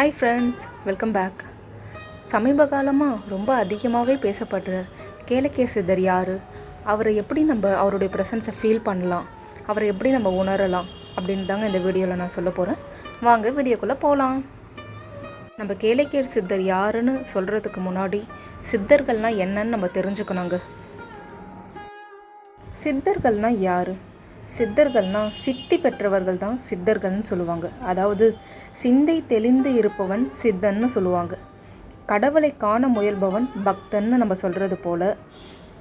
Hi friends welcome back சமீப காலமாக ரொம்ப அதிகமாகவே பேசப்படுற கேலகேசிதர் சித்தர் யார்? அவரை எப்படி நம்ம அவருடைய ப்ரெசன்ஸை ஃபீல் பண்ணலாம்? அவரை எப்படி நம்ம உணரலாம்? அப்படின்னு தாங்க இந்த வீடியோவில் நான் சொல்ல போகிறேன் வாங்க வீடியோக்குள்ளே போகலாம் நம்ம கேளக்கியர் சித்தர் யாருன்னு சொல்கிறதுக்கு முன்னாடி சித்தர்கள்னால் என்னன்னு நம்ம தெரிஞ்சுக்கணுங்க. சித்தர்கள்னால் யார்? சித்தர்கள்னா சித்தி பெற்றவர்கள் தான் சித்தர்கள்னு சொல்லுவாங்க. அதாவது சிந்தை தெளிந்து இருப்பவன் சித்தன்னு சொல்லுவாங்க. கடவுளை காண முயல்பவன் பக்தன்னு நம்ம சொல்கிறது போல்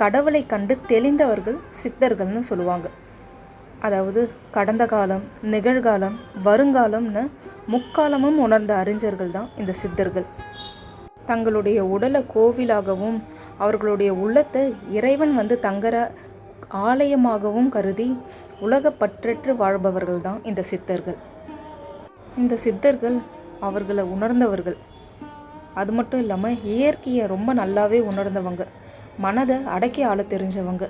கடவுளை கண்டு தெளிந்தவர்கள் சித்தர்கள்னு சொல்லுவாங்க. அதாவது கடந்த காலம் நிகழ்காலம் வருங்காலம்னு முக்காலமும் உணர்ந்த அறிஞர்கள் தான் இந்த சித்தர்கள். தங்களுடைய உடலை கோவிலாகவும் அவர்களுடைய உள்ளத்தை இறைவன் வந்து தங்குற ஆலயமாகவும் கருதி உலக பற்றற்று வாழ்பவர்கள் தான் இந்த சித்தர்கள். இந்த சித்தர்கள் அவர்களை உணர்ந்தவர்கள். அது மட்டும் இல்லாமல் இயற்கையை ரொம்ப நல்லாவே உணர்ந்தவங்க. மனதை அடக்கி ஆள தெரிஞ்சவங்க.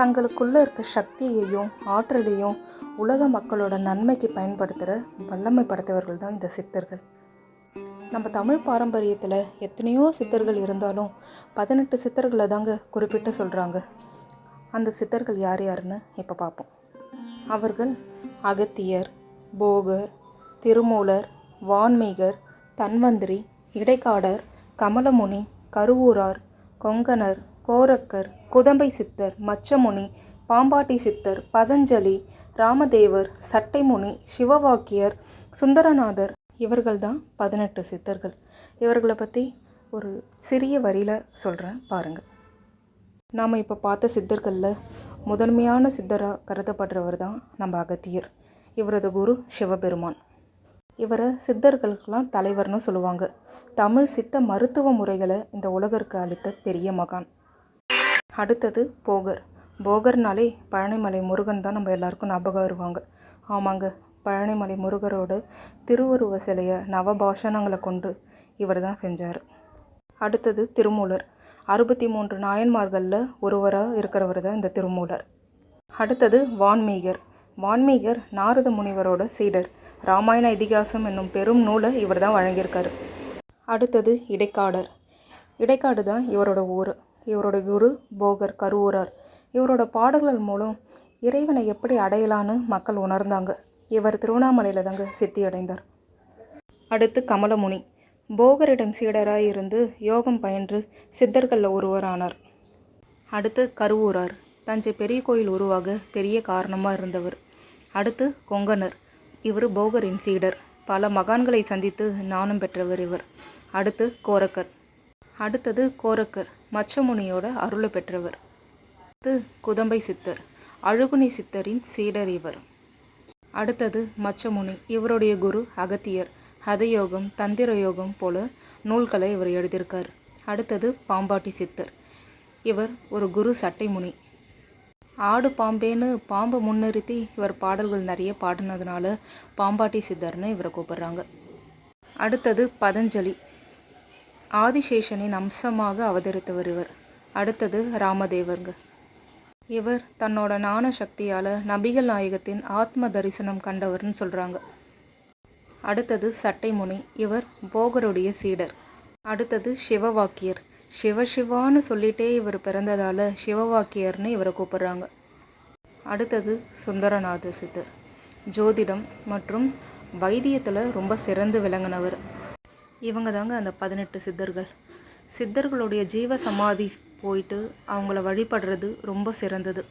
தங்களுக்குள்ளே இருக்க சக்தியையும் ஆற்றலையும் உலக மக்களோட நன்மைக்கு பயன்படுத்துகிற வல்லமை படைத்தவர்கள் தான் இந்த சித்தர்கள். நம்ம தமிழ் பாரம்பரியத்தில் எத்தனையோ சித்தர்கள் இருந்தாலும் பதினெட்டு சித்தர்களை தாங்க குறிப்பிட்டு சொல்கிறாங்க அந்த சித்தர்கள் யார் யாருன்னு இப்போ பார்ப்போம் அவர்கள் அகத்தியர் போகர் திருமூலர் வான்மீகர் தன்வந்திரி இடைக்காடர் கமலமுனி கருவூரார் கொங்கணர் கோரக்கர் குதம்பை சித்தர் மச்சமுனி பாம்பாட்டி சித்தர் பதஞ்சலி ராமதேவர் சட்டைமுனி சிவவாக்கியர் சுந்தரநாதர். இவர்கள்தான் பதினெட்டு சித்தர்கள். இவர்களை பற்றி ஒரு சிறிய வரியில் சொல்கிறேன் பாருங்கள் நாம் இப்போ பார்த்த சித்தர்களில் முதன்மையான சித்தராக கருதப்படுறவர் தான் நம்ம அகத்தியர். இவரது குரு சிவபெருமான். இவரை சித்தர்களுக்கெல்லாம் தலைவர்னு சொல்லுவாங்க. தமிழ் சித்த மருத்துவ முறைகளை இந்த உலகிற்கு அளித்த பெரிய மகான். அடுத்தது போகர். போகர்னாலே பழனிமலை முருகன் தான் நம்ம எல்லாருக்கும் ஞாபகம் வருவாங்க. ஆமாங்க பழனிமலை முருகரோட திருவுருவ சிலையை நவபாஷணங்களை கொண்டு இவர் தான் செஞ்சார். அடுத்தது திருமூலர். அறுபத்தி மூன்று நாயன்மார்களில் ஒருவராக இருக்கிறவர் தான் இந்த திருமூலர். அடுத்தது வான்மீகர். வான்மீகர் நாரத முனிவரோட சீடர். ராமாயண இதிகாசம் என்னும் பெரும் நூலை இவர் தான் வழங்கியிருக்காரு. அடுத்தது இடைக்காடர். இடைக்காடு தான் இவரோட ஊர். இவரோட குரு போகர் கருவூரார். இவரோட பாடல்கள் மூலம் இறைவனை எப்படி அடையலான்னு மக்கள் உணர்ந்தாங்க. இவர் திருவண்ணாமலையில் தாங்க சித்தி அடைந்தார் அடுத்து கமலமுனி. போகரிடம் சீடராய் இருந்து யோகம் பயின்று சித்தர்களில் ஒருவரானார். அடுத்து கருவூரார். தஞ்சை பெரிய கோயில் உருவாக பெரிய காரணமாக இருந்தவர். அடுத்து கொங்கனர். இவர் போகரின் சீடர். பல மகான்களை சந்தித்து ஞானம் பெற்றவர் இவர். அடுத்து கோரக்கர். அடுத்தது கோரக்கர். மச்சமுனியோட அருளை பெற்றவர். அடுத்து குதம்பை சித்தர். அழுகுனி சித்தரின் சீடர் இவர். அடுத்தது மச்சமுனி. இவருடைய குரு அகத்தியர். ஹதயோகம் தந்திர யோகம் போல நூல்களை இவர் எழுதியிருக்கார். அடுத்தது பாம்பாட்டி சித்தர். இவர் ஒரு குரு சட்டைமுனி ஆடு பாம்பேன்னு பாம்பை முன்னிறுத்தி இவர் பாடல்கள் நிறைய பாடினதுனால பாம்பாட்டி சித்தர்னு இவரை கூப்பிடுறாங்க. அடுத்தது பதஞ்சலி. ஆதிசேஷனின் அம்சமாக அவதரித்தவர் இவர். அடுத்தது ராமதேவர்ங்க. இவர் தன்னோட ஞான சக்தியால் நபிகள் நாயகத்தின் ஆத்ம தரிசனம் கண்டவர்னு சொல்கிறாங்க அடுத்தது சட்டைமுனி. இவர் போகருடைய சீடர். அடுத்தது சிவவாக்கியர். சிவசிவான்னு சொல்லிட்டே இவர் பிறந்ததால் சிவவாக்கியர்னு இவரை கூப்பிடுறாங்க. அடுத்தது சுந்தரநாத சித்தர். ஜோதிடம் மற்றும் வைத்தியத்தில் ரொம்ப சிறந்து விளங்கினவர். இவங்க தாங்க அந்த பதினெட்டு சித்தர்கள். சித்தர்களுடைய ஜீவ சமாதி போயிட்டு அவங்கள வழிபடுறது ரொம்ப சிறந்தது.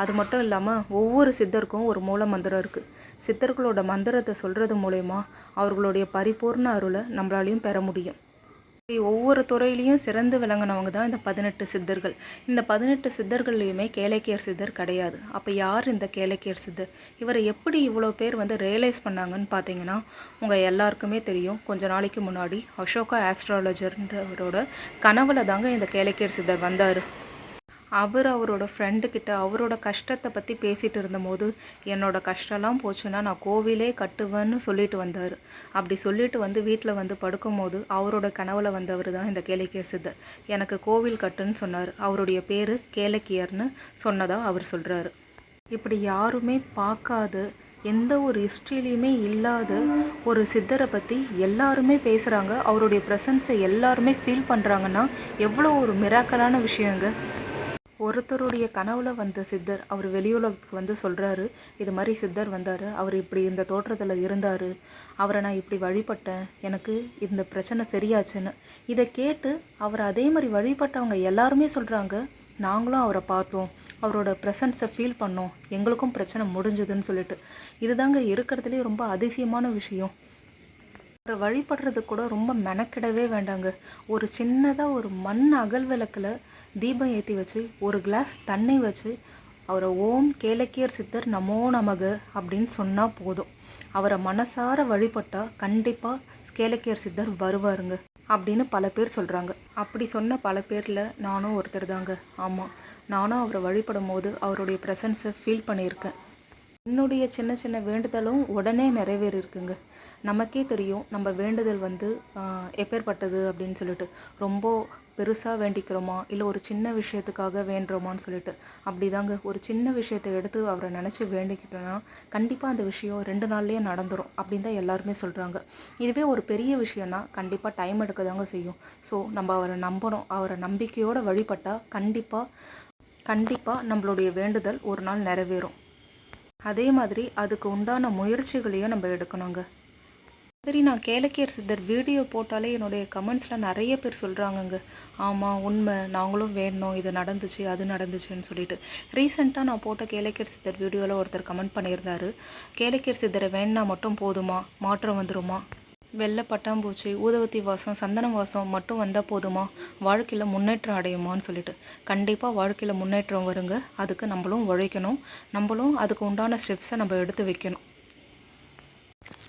அது மட்டும் இல்லாமல் ஒவ்வொரு சித்தருக்கும் ஒரு மூல மந்திரம் இருக்குது சித்தர்களோட மந்திரத்தை சொல்கிறது மூலயமா அவர்களுடைய பரிபூர்ண அருளை நம்மளாலையும் பெற முடியும். ஒவ்வொரு துறையிலையும் சிறந்து விளங்கினவங்க தான் இந்த பதினெட்டு சித்தர்கள். இந்த பதினெட்டு சித்தர்கள்லையுமே கேளைக்கியர் சித்தர் கிடையாது. அப்போ யார் இந்த கேளைக்கியர் சித்தர்? இவரை எப்படி இவ்வளோ பேர் வந்து ரியலைஸ் பண்ணாங்கன்னு பார்த்தீங்கன்னா உங்கள் எல்லாருக்குமே தெரியும். கொஞ்ச நாளைக்கு முன்னாடி அசோகா ஆஸ்ட்ராலஜர்ன்றவரோட கனவுல தாங்க இந்த கேளக்கியர் சித்தர் வந்தார். அவர் அவரோட ஃப்ரெண்டுக்கிட்ட அவரோட கஷ்டத்தை பற்றி பேசிகிட்டு இருந்தபோது என்னோட கஷ்டம்லாம் போச்சுன்னா நான் கோவிலே கட்டுவேன்னு சொல்லிட்டு வந்தார். அப்படி சொல்லிட்டு வந்து வீட்டில் வந்து படுக்கும்போது அவரோட கனவுல வந்தவர் தான் இந்த கேளக்கியர் சித்தர் எனக்கு கோவில் கட்டுன்னு சொன்னார். அவருடைய பேர் கேளக்கியர்னு சொன்னதாக அவர் சொல்கிறாரு இப்படி யாருமே பார்க்காத எந்த ஒரு ஹிஸ்ட்ரியிலையுமே இல்லாத ஒரு சித்தரை பற்றி எல்லாருமே பேசுகிறாங்க அவருடைய ப்ரெசன்ஸை எல்லாருமே ஃபீல் பண்ணுறாங்கன்னா எவ்வளோ ஒரு மிராக்கலான விஷயங்க. ஒருத்தருடைய கனவுல வந்த சித்தர் அவர் வெளியுலகத்துக்கு வந்து சொல்கிறாரு இது மாதிரி சித்தர் வந்தார் அவர் இப்படி இந்த தோற்றத்தில் இருந்தார் அவரை நான் இப்படி வழிபட்டேன் எனக்கு இந்த பிரச்சனை சரியாச்சுன்னு. இதை கேட்டு அவர் அதே மாதிரி வழிபட்டவங்க எல்லாருமே சொல்கிறாங்க நாங்களும் அவரை பார்த்தோம் அவரோட ப்ரெசன்ஸை ஃபீல் பண்ணோம் எங்களுக்கும் பிரச்சனை முடிஞ்சுதுன்னு சொல்லிட்டு. இதுதாங்க இருக்கிறதுலே ரொம்ப அதிசயமான விஷயம். அவரை வழிபடுறது கூட ரொம்ப மெனக்கிடவே வேண்டாங்க. ஒரு சின்னதாக ஒரு மண் அகல் விளக்கில் தீபம் ஏற்றி வச்சு ஒரு கிளாஸ் தண்ணி வச்சு அவரை ஓம் கேலக்கியர் சித்தர் நமோ நமக அப்படின்னு சொன்னால் போதும். அவரை மனசார வழிபட்டால் கண்டிப்பாக கேலக்கியர் சித்தர் வருவாருங்க அப்படின்னு பல பேர் சொல்கிறாங்க அப்படி சொன்ன பல பேரில் நானும் ஒருத்தர் தாங்க. ஆமாம் நானும் அவரை வழிபடும் போது அவருடைய ப்ரெசன்ஸை ஃபீல் பண்ணியிருக்கேன். என்னுடைய சின்ன சின்ன வேண்டுதலும் உடனே நிறைவேறியிருக்குங்க நமக்கே தெரியும் நம்ம வேண்டுதல் வந்து எப்பேற்பட்டது எப்பேர்ப்பட்டது அப்படின்னு சொல்லிட்டு. ரொம்ப பெருசாக வேண்டிக்கிறோமா? இல்லை ஒரு சின்ன விஷயத்துக்காக வேண்டுறோமான்னு சொல்லிட்டு. அப்படிதாங்க. ஒரு சின்ன விஷயத்தை எடுத்து அவரை நினச்சி வேண்டிக்கிட்டோன்னா கண்டிப்பாக அந்த விஷயம் ரெண்டு நாள்லேயே நடந்துடும் அப்படின்னு தான் எல்லாருமே சொல்கிறாங்க இதுவே ஒரு பெரிய விஷயம்னா கண்டிப்பாக டைம் எடுக்க தாங்க செய்யும். ஸோ நம்ம அவரை நம்பணும். அவரை நம்பிக்கையோடு வழிபட்டால் கண்டிப்பாக கண்டிப்பாக நம்மளுடைய வேண்டுதல் ஒரு நாள் நிறைவேறும். அதே மாதிரி அதுக்கு உண்டான முயற்சிகளையும் நம்ம எடுக்கணுங்க. சரி நான் கேளக்கியர் சித்தர் வீடியோ போட்டாலே என்னுடைய கமெண்ட்ஸில் நிறைய பேர் சொல்கிறாங்கங்க ஆமாம் உண்மை. நாங்களும் வேணும் இது நடந்துச்சு அது நடந்துச்சுன்னு சொல்லிட்டு. ரீசெண்டாக நான் போட்ட கேளக்கியர் சித்தர் வீடியோவில் ஒருத்தர் கமெண்ட் பண்ணியிருந்தாரு. கேளக்கியர் சித்தரை வேணா மட்டும் போதுமா? மாற்றம் வந்துருமா? வெள்ளை பட்டாம்பூச்சி ஊதவத்தி வாசம் சந்தன வாசம் மட்டும் வந்தால் போதுமா? வாழ்க்கையில் முன்னேற்றம் அடையுமான்னு சொல்லிட்டு. கண்டிப்பாக வாழ்க்கையில் முன்னேற்றம் வருங்க. அதுக்கு நம்மளும் உழைக்கணும். நம்மளும் அதுக்கு உண்டான ஸ்டெப்ஸை நம்ம எடுத்து வைக்கணும்.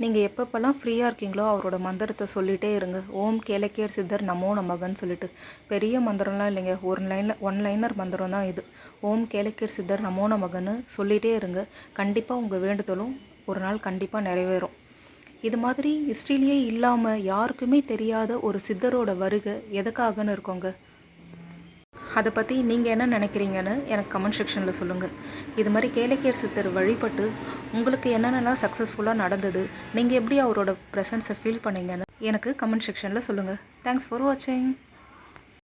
நீங்கள் எப்பப்பெல்லாம் ஃப்ரீயாக இருக்கீங்களோ அவரோட மந்திரத்தை சொல்லிகிட்டே இருங்க. ஓம் கேளக்கியர் சித்தர் நமோ நமகன்னு சொல்லிட்டு. பெரிய மந்திரம்லாம் இல்லைங்க. ஒரு லைனில் ஒன் லைனர் மந்திரம் தான் இது. ஓம் கேளக்கியர் சித்தர் நமோ நமகன்னு சொல்லிகிட்டே இருங்க. கண்டிப்பாக உங்கள் வேண்டுதலும் ஒரு நாள் கண்டிப்பாக நிறைவேறும். இது மாதிரி ஹிஸ்ட்ரிலேயே இல்லாமல் யாருக்குமே தெரியாத ஒரு சித்தரோட வருகை எதுக்காகன்னு இருக்கோங்க? அதை பற்றி நீங்கள் என்ன நினைக்கிறீங்கன்னு எனக்கு கமெண்ட் செக்ஷனில் சொல்லுங்கள் இது மாதிரி கேளக்கியர் சித்தர் வழிபட்டு உங்களுக்கு என்னென்னலாம் சக்ஸஸ்ஃபுல்லாக நடந்தது நீங்கள் எப்படி அவரோட ப்ரெசன்ஸை ஃபீல் பண்ணீங்கன்னு எனக்கு கமெண்ட் செக்ஷனில் சொல்லுங்கள் தேங்க்ஸ் ஃபார் வாட்சிங்